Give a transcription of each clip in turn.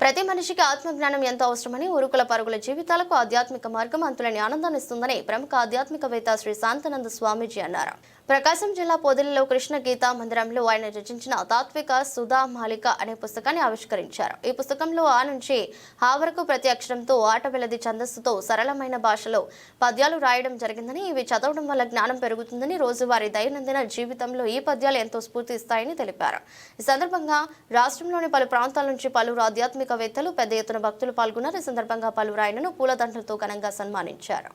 ప్రతి మనిషికి ఆత్మజ్ఞానం ఎంతో అవసరమని ఉరుకుల పరుగుల జీవితాలకు ఆధ్యాత్మిక మార్గం అంతులేని ఆనందాన్ని ఇస్తుందని ప్రముఖ ఆధ్యాత్మికవేత్త శ్రీ శాంతానంద స్వామీజీ అన్నారు. ప్రకాశం జిల్లా పొదిలిలో కృష్ణ గీతా మందిరంలో ఆయన రచించిన తాత్విక సుధా మాలిక అనే పుస్తకాన్ని ఆవిష్కరించారు. ఈ పుస్తకంలో ఆ నుంచి ఆ వరకు ప్రతి అక్షరంతో ఆట వెలది ఛందస్సుతో సరళమైన భాషలో పద్యాలు రాయడం జరిగిందని ఇవి చదవడం వల్ల జ్ఞానం పెరుగుతుందని రోజువారీ దైనందిన జీవితంలో ఈ పద్యాలు ఎంతో స్ఫూర్తి ఇస్తాయని తెలిపారు. ఈ సందర్భంగా రాష్ట్రంలోని పలు ప్రాంతాల నుంచి పలువురు ఆధ్యాత్మికవేత్తలు పెద్ద ఎత్తున భక్తులు పాల్గొన్నారు. ఈ సందర్భంగా పలువురు ఆయనను పూలదండలతో ఘనంగా సన్మానించారు.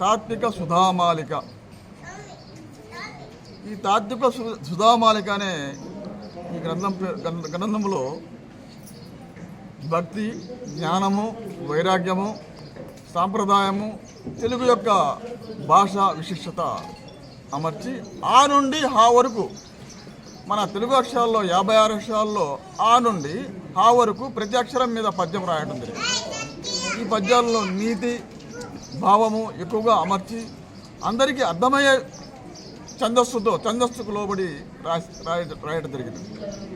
తాత్విక సుధామాలిక. ఈ తాత్విక సు- సుధామాలిక అనే ఈ గ్రంథం గ్రంథ- గ్రంథంలో భక్తి జ్ఞానము వైరాగ్యము సాంప్రదాయము తెలుగు యొక్క భాష విశిష్టత అమర్చి ఆ నుండి హా వరకు మన తెలుగు అక్షరాల్లో యాభై ఆరు అక్షరాల్లో ఆ నుండి ఆ వరకు ప్రతి అక్షరం మీద పద్యం రాయడం జరిగింది. ఈ పద్యాల్లో నీతి భావము ఎక్కువగా అమర్చి అందరికీ అర్థమయ్యే ఛందస్సుతో ఛందస్సుకు లోబడి రాసి రాయ రాయడం జరిగింది.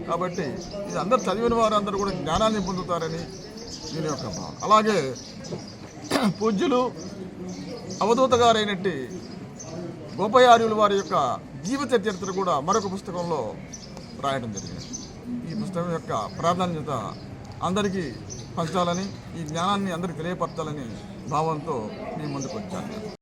కాబట్టి ఇది అందరు చదివిన వారందరూ కూడా జ్ఞానాన్ని పొందుతారని దీని యొక్క భావన. అలాగే పూజ్యులు అవధూత గారైనట్టి గోపయార్యులు వారి యొక్క జీవిత చరిత్ర కూడా మరొక పుస్తకంలో రాయడం జరిగింది. ఈ పుస్తకం యొక్క ప్రాధాన్యత అందరికీ పంచాలని ఈ జ్ఞానాన్ని అందరికీ తెలియపరచాలని భావంతో మీ ముందుకు వచ్చాను.